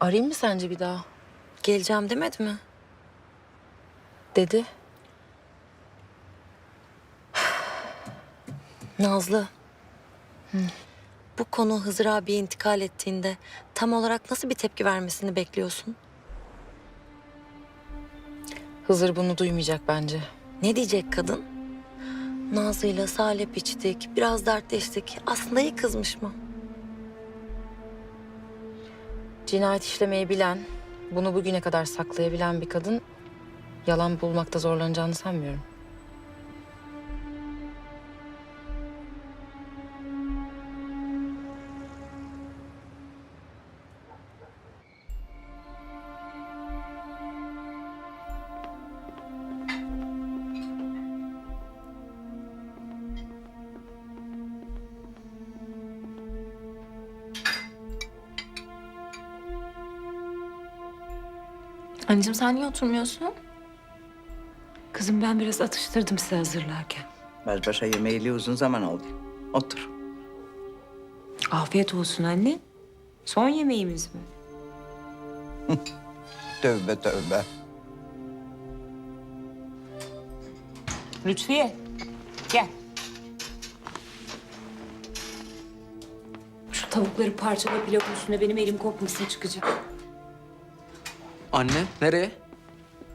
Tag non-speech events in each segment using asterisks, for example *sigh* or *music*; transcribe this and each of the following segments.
Arayayım mı sence bir daha? Geleceğim demedi mi? Dedi. *sighs* Nazlı. Bu konu Hızır abiye intikal ettiğinde tam olarak nasıl bir tepki vermesini bekliyorsun? Hızır bunu duymayacak bence. Ne diyecek kadın? Nazlı'yla salep içtik, biraz dertleştik. Aslında iyi kızmış mı? Cinayet işlemeyi bilen, bunu bugüne kadar saklayabilen bir kadın yalan bulmakta zorlanacağını sanmıyorum. Anneciğim sen niye oturmuyorsun? Kızım ben biraz atıştırdım size hazırlarken. Baş başa yemeğiyle uzun zaman oldu. Otur. Afiyet olsun anne. Son yemeğimiz mi? *laughs* Tövbe tövbe. Lütfiye gel. Şu tavukları parçala pilavın üstüne benim elim kopmasın çıkacak. Anne nereye?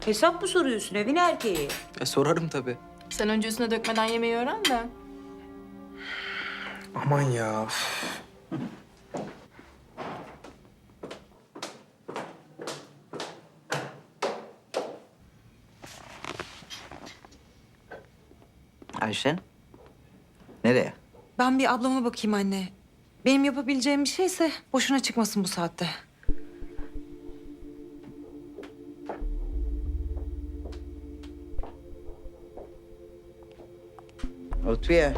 Hesap mı soruyorsun evin erkeği? E, sorarım tabii. Sen önce üstüne dökmeden yemeği öğren de. Aman ya. Ayşen. Nereye? Ben bir ablama bakayım anne. Benim yapabileceğim bir şeyse boşuna çıkmasın bu saatte. Lütfiye.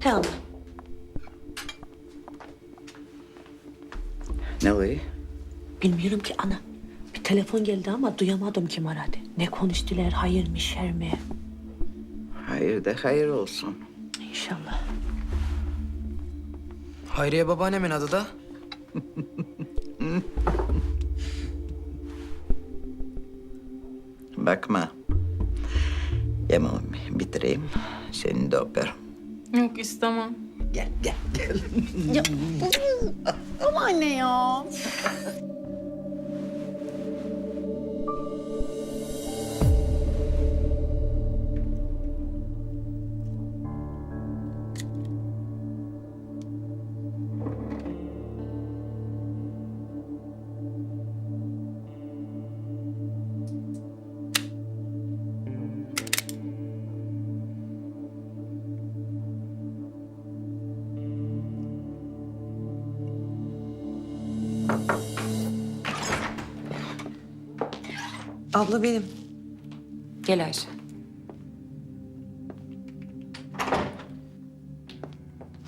He ana. Ne oluyor? Bilmiyorum ki ana. Bir telefon geldi ama duyamadım kim aradı. Ne konuştular, hayır mı, şer mi? Hayır de hayır olsun. İnşallah. Hayriye babaannemin adı da. Bakma. İstemem. Gel gel gel. Abla benim. Gel Ayşe.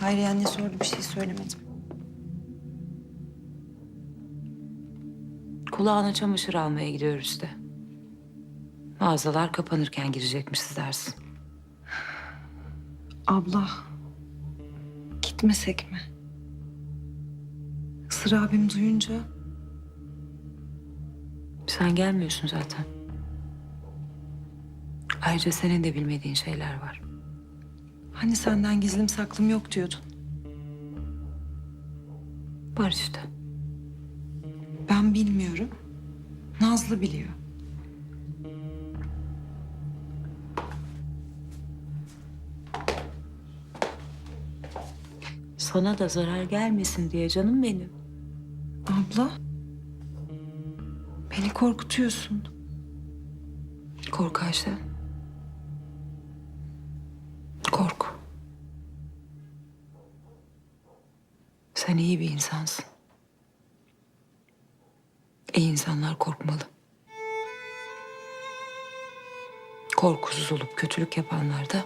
Hayriye anne sordu bir şey söylemedim. Kulağına çamaşır almaya gidiyoruz de. Mağazalar kapanırken girecekmişiz dersin. Abla. Gitmesek mi? Hısır abim duyunca Sen gelmiyorsun zaten. Ayrıca senin de bilmediğin şeyler var. hani senden gizlim saklım yok diyordun. Var işte. Ben bilmiyorum. Nazlı biliyor. Sana da zarar gelmesin diye canım benim. Abla. Beni korkutuyorsun. Kork Ayşe. Kork. Sen iyi bir insansın. İyi insanlar korkmalı. Korkusuz olup kötülük yapanlar da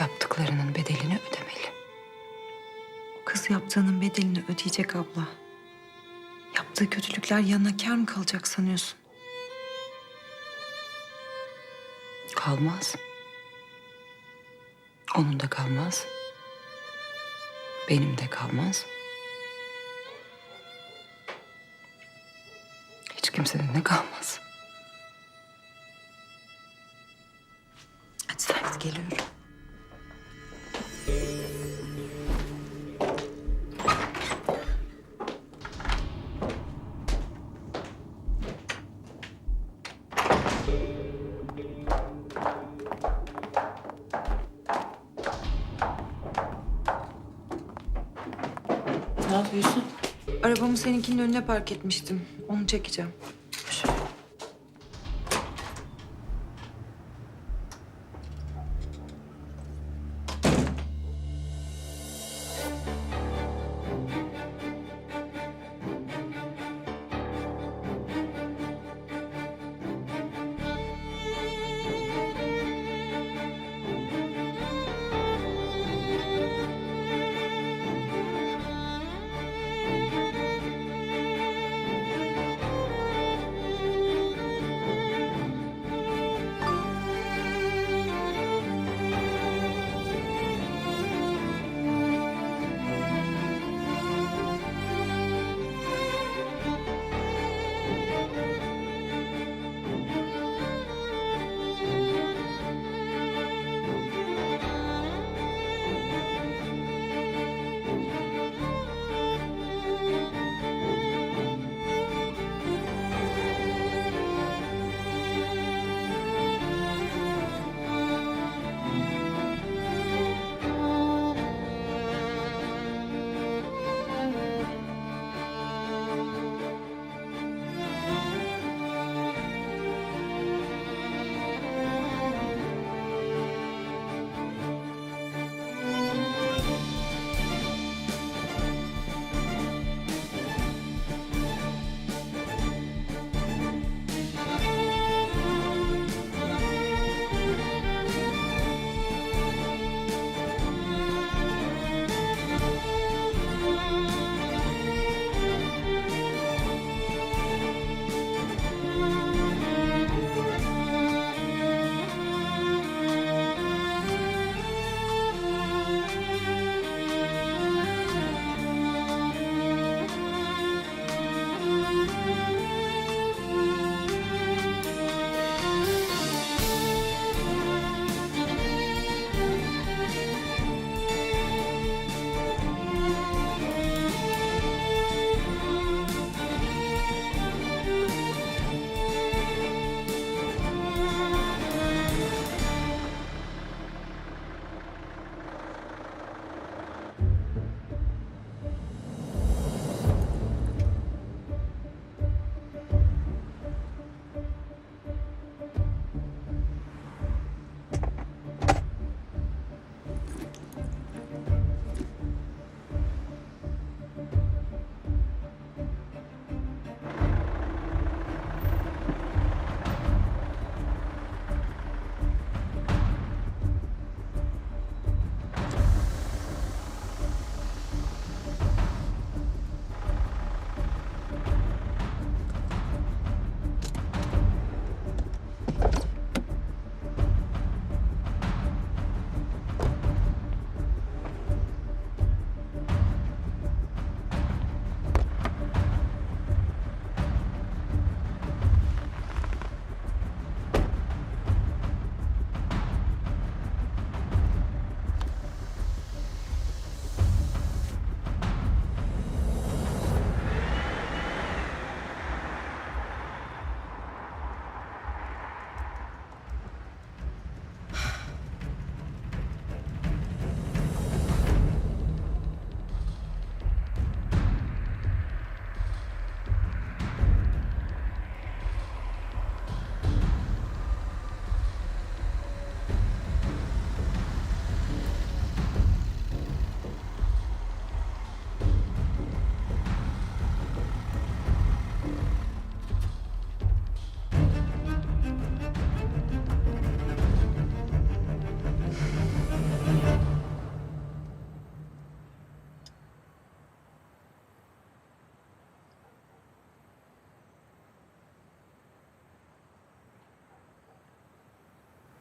yaptıklarının bedelini ödemeli. Yaptığının bedelini ödeyecek abla. Yaptığı kötülükler yanına kâr mı kalacak sanıyorsun? Kalmaz. Onun da kalmaz. Benim de kalmaz. kimsenin ne kalmaz. Hadi Servet geliyorum. Ne yapıyorsun? Arabamı seninkinin önüne park etmiştim. Onu çekeceğim.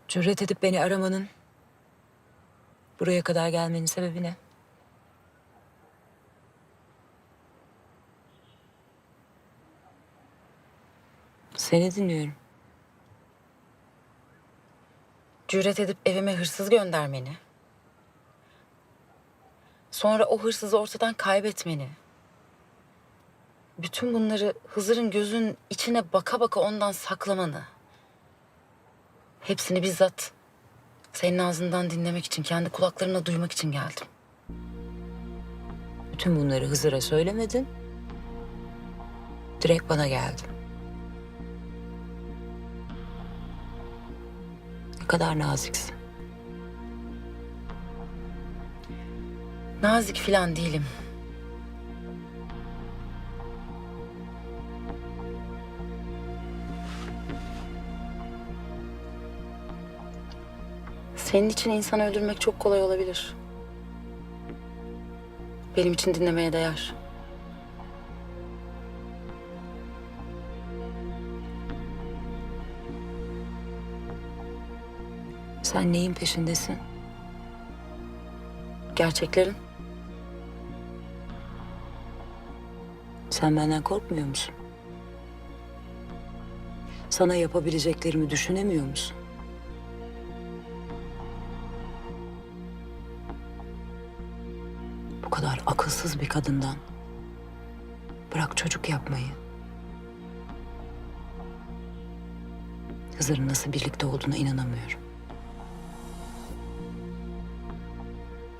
Cüret edip beni aramanın, buraya kadar gelmenin sebebi ne? Seni dinliyorum. Cüret edip evime hırsız göndermeni. Sonra o hırsızı ortadan kaybetmeni. Bütün bunları Hızır'ın gözünün içine baka baka ondan saklamanı. Hepsini bizzat senin ağzından dinlemek için, kendi kulaklarımla duymak için geldim. Bütün bunları Hızır'a söylemedin. Direkt bana geldin. Ne kadar naziksin. Nazik filan değilim. Senin için insan öldürmek çok kolay olabilir. Benim için dinlemeye değer. Sen neyin peşindesin? Gerçeklerin. Sen benden korkmuyor musun? Sana yapabileceklerimi düşünemiyor musun? Bu kadar akılsız bir kadından bırak çocuk yapmayı. Hızır'ın nasıl birlikte olduğuna inanamıyorum.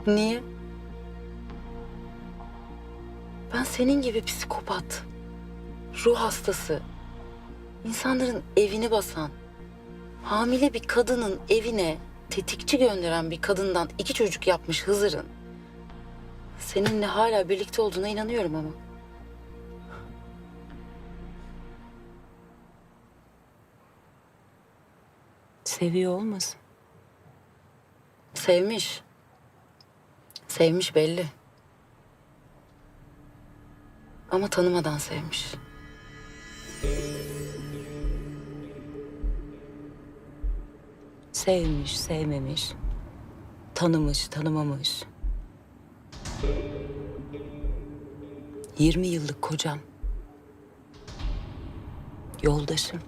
Niye? Ben senin gibi psikopat, ruh hastası, insanların evini basan, hamile bir kadının evine tetikçi gönderen bir kadından iki çocuk yapmış Hızır'ın seninle hala birlikte olduğuna inanıyorum ama. Seviyor olmasın? Sevmiş. Sevmiş belli. Ama tanımadan sevmiş. Sevmiş, sevmemiş. Tanımış, tanımamış. 20 yıllık kocam. Yoldaşım.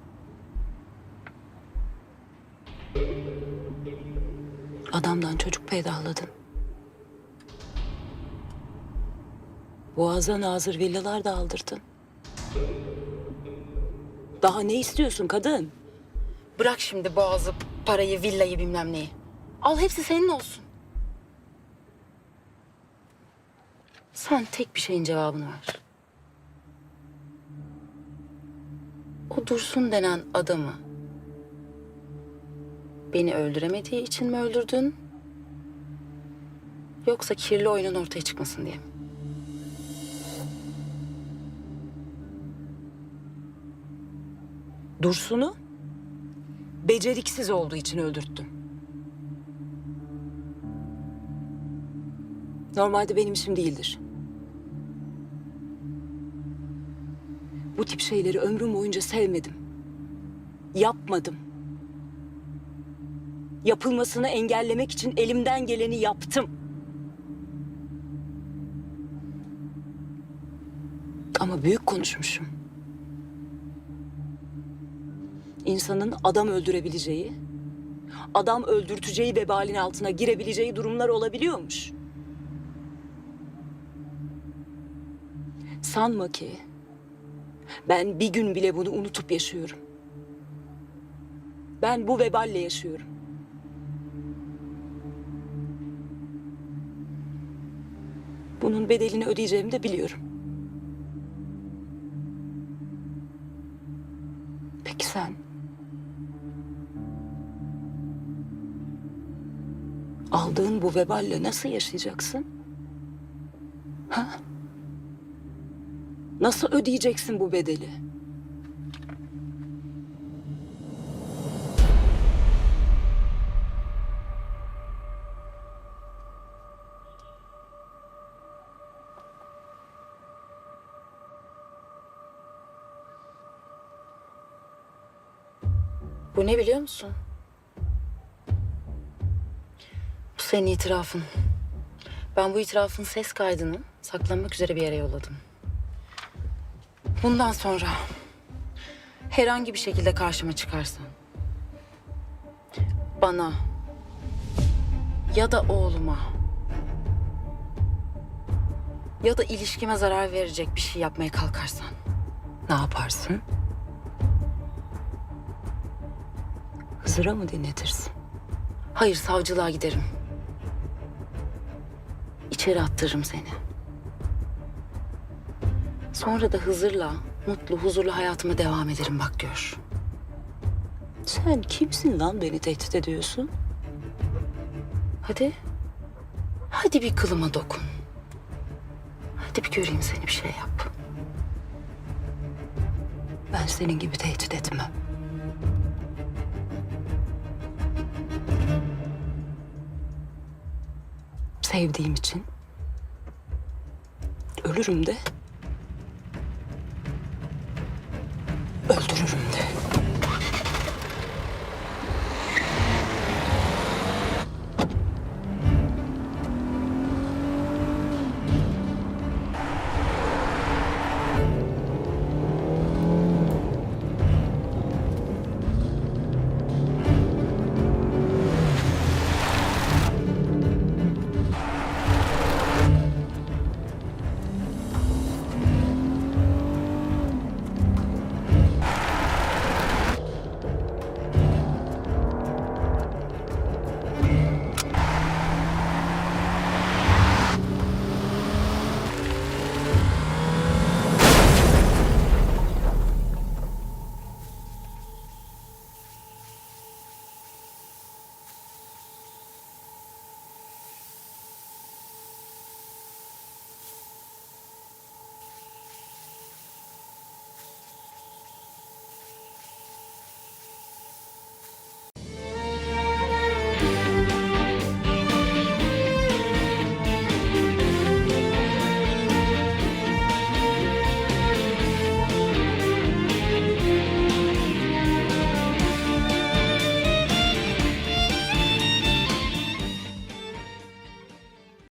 Adamdan çocuk peydahladın. Boğaz'a nazır villalar da aldırdın. Daha ne istiyorsun kadın? Bırak şimdi boğazı, parayı, villayı bilmem neyi. Al hepsi senin olsun. Sen tek bir şeyin cevabını ver. O Dursun denen adamı beni öldüremediği için mi öldürdün? Yoksa kirli oyunun ortaya çıkmasın diye mi? Dursun'u beceriksiz olduğu için öldürttüm. Normalde benim işim değildir. Bu tip şeyleri ömrüm boyunca sevmedim. Yapmadım. Yapılmasını engellemek için elimden geleni yaptım. Ama büyük konuşmuşum. insanın adam öldürebileceği, adam öldürteceği vebalin altına girebileceği durumlar olabiliyormuş. Sanma ki ben bir gün bile bunu unutup yaşıyorum. Ben bu veballe yaşıyorum. Bunun bedelini ödeyeceğimi de biliyorum. Peki sen? Aldığın bu veballe nasıl yaşayacaksın? Nasıl ödeyeceksin bu bedeli? Bu ne biliyor musun? Bu senin itirafın. Ben bu itirafın ses kaydını saklanmak üzere bir yere yolladım. Bundan sonra herhangi bir şekilde karşıma çıkarsan bana ya da oğluma ya da ilişkime zarar verecek bir şey yapmaya kalkarsan ne yaparsın? Hızır'a mı dinletirsin? Hayır savcılığa giderim. İçeri attırırım seni. Sonra da Hızır'la mutlu, huzurlu hayatıma devam ederim bak gör. Sen kimsin lan beni tehdit ediyorsun? Hadi. Hadi bir kılıma dokun. Hadi bir göreyim seni bir şey yap. Ben senin gibi tehdit etmem. Sevdiğim için ölürüm de